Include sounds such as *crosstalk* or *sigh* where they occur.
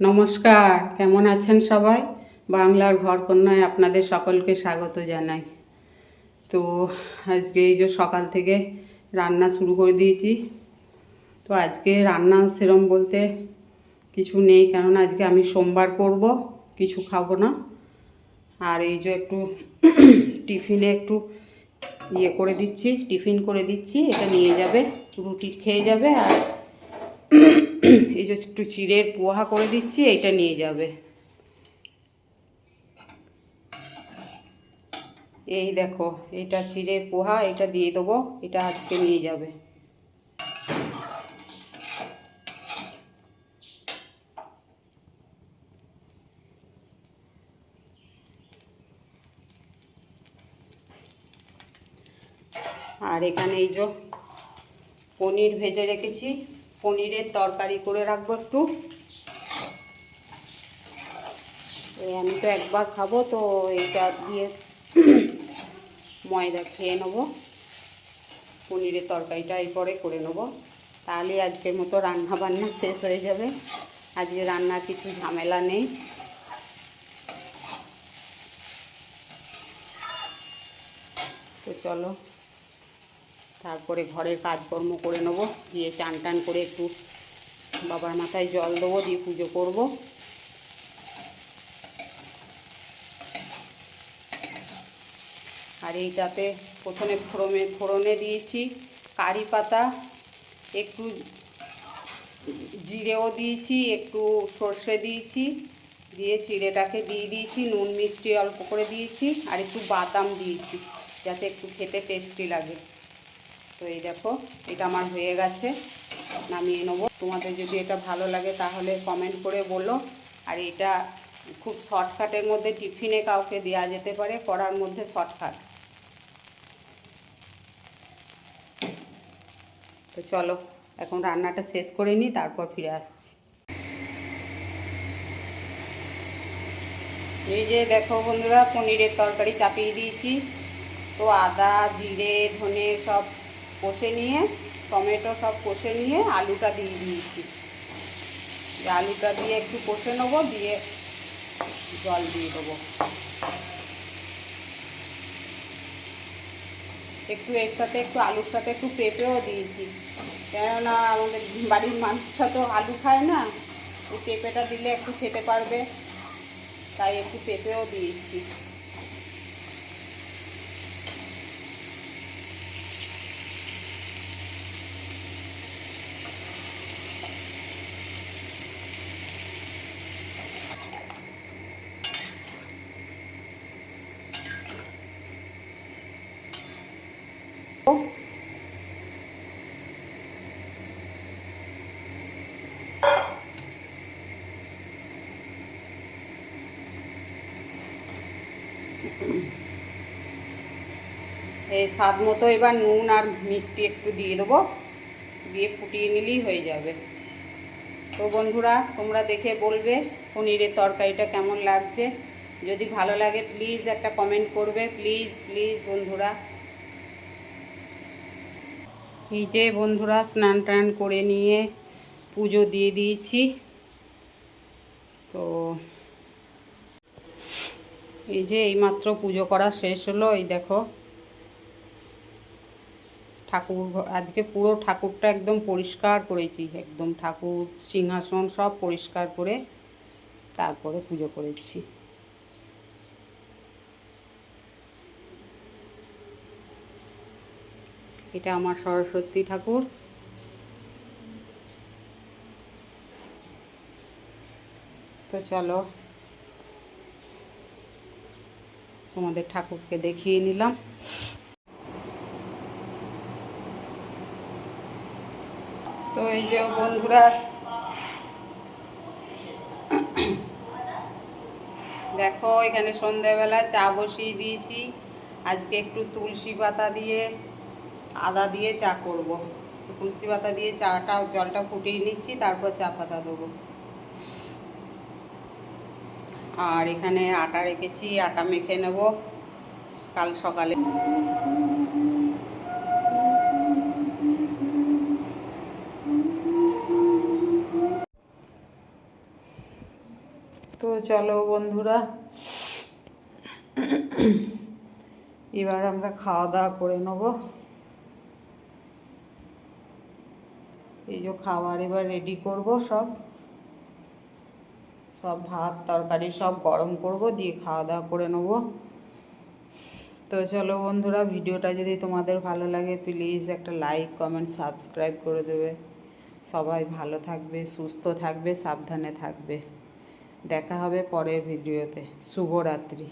নমস্কার, কেমন আছেন সবাই? বাংলার ঘর কন্যায় আপনাদের সকলকে স্বাগত জানাই। তো আজকে এই যে সকাল থেকে রান্না শুরু করে দিয়েছি। তো আজকে রান্না সেরম বলতে কিছু নেই কেননা আজকে আমি সোমবার করব, কিছু খাব না। আর এই যে একটু *clears throat* টিফিনে একটু ইয়ে করে দিচ্ছি, টিফিন করে দিচ্ছি, এটা নিয়ে যাবে, রুটি খেয়ে যাবে আর *clears throat* এই যে একটু চিড়ের পোহা করে দিচ্ছি, এইটা নিয়ে যাবে। এই দেখো, এটা চিড়ের পোহা, এটা দিয়ে দেবো, এটা আজকে নিয়ে যাবে। আর এখানে এই যে পনির ভেজে রেখেছি। পনিরের তরকারি করে রাখব একটু। আমি তো একবার খাব, তো এইটা দিয়ে *coughs* ময়দা খেয়ে নেব। পনিরের তরকারিটা এরপরে করে নেব। তাহলে আজকের মতো রান্না বান্না শেষ হয়ে যাবে। আজকে রান্নার কিছু ঝামেলা নেই। তো চলো। তারপরে ঘরের কাজকর্ম করে নেব। দিয়ে চান টান করে একটু বাবার মাথায় জল দেবো, দিয়ে পুজো করব। আর এইটাতে প্রথমে ফোড়নে ফোড়নে দিয়েছি কারি পাতা, একটু জিরেও দিয়েছি, একটু সর্ষে দিয়েছি, দিয়ে চিড়েটাকে দিয়ে দিয়েছি, নুন মিষ্টি অল্প করে দিয়েছি, আর একটু বাদাম দিয়েছি, যাতে একটু খেতে টেস্টি লাগে। তো এই দেখো, এটা আমার হয়ে গেছে। নামিয়ে নেব। তোমাদের যদি এটা ভালো লাগে তাহলে কমেন্ট করে বলো। আর এটা খুব শর্টকাটের মধ্যে টিফিনে কাউকে দেওয়া যেতে পারে করার মধ্যে শর্টকাট। তো চলো, এখন রান্নাটা শেষ করে নিই, তারপর ফিরে আসছি। এই যে দেখো বন্ধুরা, পনিরের তরকারি চাপিয়ে দিয়েছি। তো আদা, জিরে, ধনে সব কষে নিয়ে, টমেটো সব কষে নিয়ে আলুটা দিয়ে দিয়েছি। আলুটা দিয়ে একটু কষে নেব, দিয়ে জল দিয়ে দেবো। একটু এর সাথে একটু আলুর সাথে একটু পেঁপেও দিয়েছি। কেননা আমাদের বাড়ির মানুষরা তো আলু খায় না পেঁপেটা দিলে একটু খেতে পারবে, তাই একটু পেঁপেও দিয়েছি। এই স্বাদ মতো এবার নুন আর মিষ্টি একটু দিয়ে দেবো। দিয়ে ফুটিয়ে নিলেই হয়ে যাবে। তো বন্ধুরা, তোমরা দেখে বলবে পনিরের তরকারিটা কেমন লাগছে। যদি ভালো লাগে প্লিজ একটা কমেন্ট করবে। প্লিজ প্লিজ বন্ধুরা। এই যে বন্ধুরা, স্নান টান করে নিয়ে পুজো দিয়ে দিয়েছি। তো এই যে এইমাত্র পুজো করা শেষ হলো, এই দেখো। ঠাকুর আজকে পুরো ঠাকুরটা একদম পরিষ্কার করেছি, একদম ঠাকুর সিংহাসন সব পরিষ্কার করে তারপরে পুজো করেছি। এটা আমার সরস্বতী ঠাকুর। তো চলো তোমাদের ঠাকুরকে দেখিয়ে নিলাম। তো এই যে বন্ধুরা, দেখো এখানে সন্ধ্যাবেলা চা বসিয়ে দিয়েছি। আজকে একটু তুলসী পাতা দিয়ে, আদা দিয়ে চা করব। তো তুলসী পাতা দিয়ে চাটা, জলটা ফুটিয়ে নিচ্ছি, তারপর চা পাতা দেবো। আর এখানে আটা রেখেছি, আটা মেখে নেব। কাল সকালে। তো চলো বন্ধুরা, এবার আমরা খাওয়া দাওয়া করে নেব। এই যে খাবার এবার রেডি করব সব। সব ভাত, তরকারি সব গরম করব, দিয়ে খাওয়া দাওয়া করে নেব। তো চলো বন্ধুরা, ভিডিওটা যদি তোমাদের ভালো লাগে প্লিজ একটা লাইক কমেন্ট সাবস্ক্রাইব করে দেবে। সবাই ভালো থাকবে, সুস্থ থাকবে, সাবধানে থাকবে। দেখা হবে পরের ভিডিওতে। শুভরাত্রি।